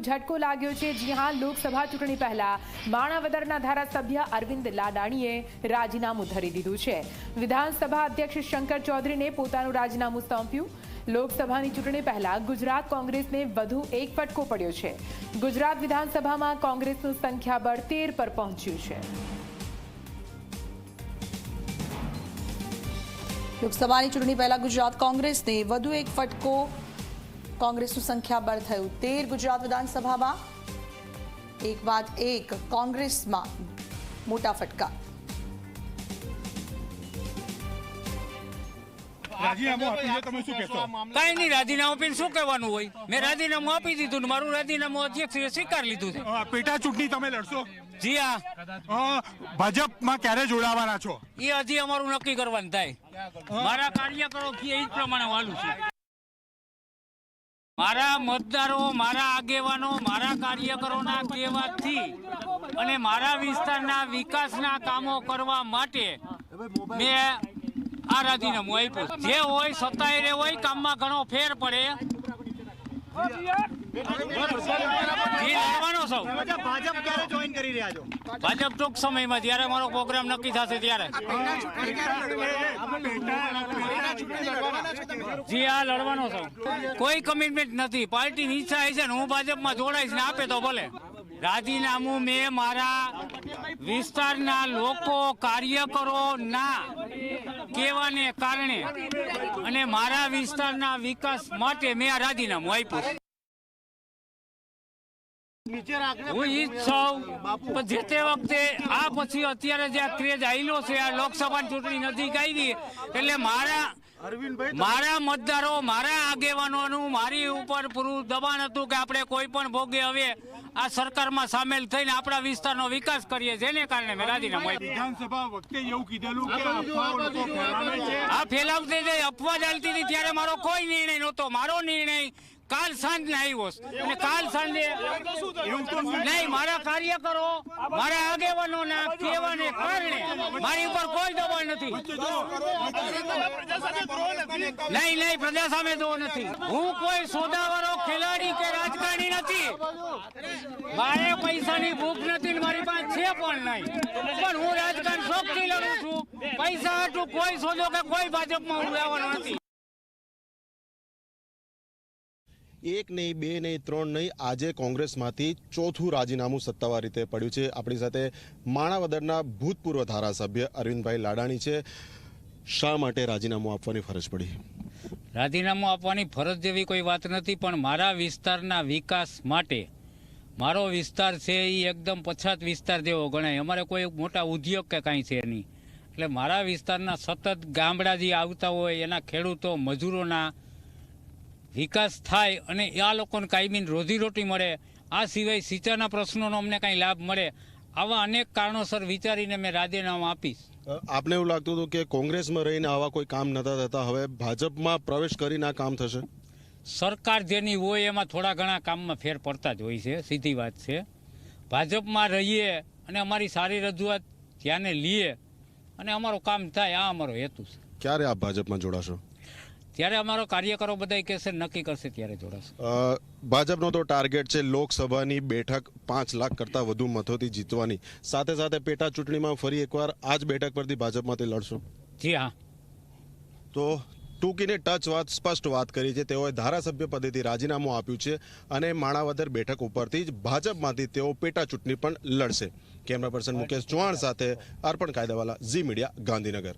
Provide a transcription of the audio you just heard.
ઝટકો લાગ્યો છે. જી હા, લોકસભા ચૂંટણી પહેલા માણાવદરના ધારાસભ્ય અરવિંદ લાડાણીએ રાજીનામું ધરી દીધું છે. વિધાનસભા અધ્યક્ષ શંકર ચૌધરીને પોતાનું રાજીનામું સોંપ્યું. લોકસભાની ચૂંટણી પહેલા ગુજરાત કોંગ્રેસને વધુ એક ફટકો પડ્યો છે. ગુજરાત વિધાનસભામાં કોંગ્રેસનું સંખ્યાબળ તેર પર પહોંચ્યું છે. લોકસભાની ચૂંટણી પહેલા ગુજરાત કોંગ્રેસને વધુ એક ફટકો કોંગ્રેસનું સંખ્યાબળ થયું. તેર ગુજરાત વિધાનસભામાં એક બાદ એક કોંગ્રેસમાં મોટા ફટકા. રાજીનામું આપી છે તમે શું કહેશો? કઈ નહીં રાજીનામું આપીને શું કહેવાનું હોય? મેં રાજીનામું આપી દીધું મારું રાજીનામું અધ્યક્ષે સ્વીકાર લીધું છે. પેટા ચૂંટણી તમે લડશો? જી હા. ભાજપમાં ક્યારે જોડાવાના છો? એ હજી અમારું નક્કી કરવાનું થાય. મારા કાર્યકરો કે એ જ પ્રમાણે વાલું છે. મારા મતદારો, મારા આગેવાનો, મારા કાર્યકરોના કહેવાથી અને મારા વિસ્તારના વિકાસના કામો કરવા માટે મેં આ રાજીનામું આપ્યું. જે હોય સત્તાએ હોય, કામમાં ઘણો ફેર પડે. ભાજપ ટૂંક સમયમાં, જ્યારે મારો પ્રોગ્રામ નક્કી થશે ત્યારે. જી આ લડવાનો છો. કોઈ કમિટમેન્ટ નથી. પાર્ટીની ઈચ્છા છે ને, હું ભાજપમાં જોડાઈશ ને આપે તો ભલે. રાજીનામું મેં મારા વિસ્તારના લોકો કાર્યકરો ના કહેવાને કારણે અને મારા વિસ્તારના વિકાસ માટે મેં આ રાજીનામું આપ્યું. હું ઈ જ છું. જે તે વખતે આ પછી અત્યારે જે આ ક્રેઝ આવેલો છે આ લોકસભા ચૂંટણી નજીક આવી એટલે મારા મારા મતદારો મારા આગેવાનોનું મારી ઉપર પૂરું દબાણ હતું કે આપણે કોઈ પણ ભોગે હવે આ સરકારમાં સામેલ થઈને આપણા વિસ્તારનો વિકાસ કરીએ જેને કારણે મેં રાજીનામું વિધાનસભા વખતે એવું કીધેલું કે આ ફેલાવતી જે અફવા ચાલતી હતી ત્યારે મારો કોઈ નિર્ણય નહોતો. મારો નિર્ણય કાલ સાંજને આવ્યો. અને કાલ સાંજે નહીં મારા કાર્યકરો મારા આગેવાનોના કહેવાને કારણે મારી ઉપર કોઈ દબાણ નથી નહીં નહીં પ્રજા સામે દો નથી હું કોઈ સોદાવાળો ખેલાડી કે રાજકારણી નથી મારે પૈસાની ભૂખ નથી ને મારી પાસે છે પણ નહીં પણ હું રાજકારણ શોખથી લડું છું પૈસા હતું કોઈ સોદો કે કોઈ ભાજપમાં હું લેવાનો નથી એક નહીં, બે નહીં, ત્રણ નહીં, આજે કોંગ્રેસમાંથી ચોથું રાજીનામું સત્તાવાર રીતે પડ્યું છે. આપણી સાથે માણાવદરના ભૂતપૂર્વ ધારાસભ્ય અરવિંદભાઈ લાડાણી છે. શા માટે રાજીનામું આપવાની ફરજ પડી? રાજીનામું આપવાની ફરજ જેવી કોઈ વાત નથી, પણ મારા વિસ્તારના વિકાસ માટે મારો વિસ્તાર છે એ એકદમ પછાત વિસ્તાર જેવો ગણાય. અમારે કોઈ મોટા ઉદ્યોગ કે કાંઈ છે નહીં. એટલે મારા વિસ્તારના સતત ગામડા જે આવતા હોય, એના ખેડૂતો, મજૂરોના વિકાસ થાય અને આ લોકોને કાયમી રોજીરોટી મળે આ સિવાય સિંચાઈના પ્રશ્નોનો અમને કાંઈ લાભ મળે આવા અનેક કારણોસર વિચારીને મેં રાજીનામું આપીશ. આપને એવું લાગતું હતું કે કોંગ્રેસમાં રહીને આવા કોઈ કામ નતા થતા હવે ભાજપમાં પ્રવેશ કરીને આ કામ થશે? સરકાર જેની હોય એમાં થોડા ઘણા કામમાં ફેર પડતા જ હોય છે સીધી વાત છે. ભાજપમાં રહીએ અને અમારી સારી રજૂઆત ધ્યાને લઈએ અને અમારું કામ થાય આ અમારો હેતુ છે. ક્યારે આપ ભાજપમાં જોડાશો? ત્યારે અમારો કાર્યકરો બધા કહેશે નક્કી કરશે ત્યારે જોડાશે. ભાજપનો તો ટાર્ગેટ છે લોકસભાની બેઠક પાંચ લાખ કરતાં વધુ મતોથી જીતવાની. સાથે સાથે પેટા ચૂંટણીમાં ફરી એકવાર આ જ બેઠક પરથી ભાજપમાંથી લડશો. જી હા. તો ટૂંકીને ટચ વાત સ્પષ્ટ વાત કરી છે તેઓએ ધારાસભ્ય પદેથી રાજીનામું આપ્યું છે અને માણાવદર બેઠક ઉપરથી જ ભાજપમાંથી તેઓ પેટા ચૂંટણી પણ લડશે. કેમેરા પર્સન મુકેશ ચૌહાણ સાથે અર્પણ કાયદાવાલા ઝી મીડિયા ગાંધીનગર.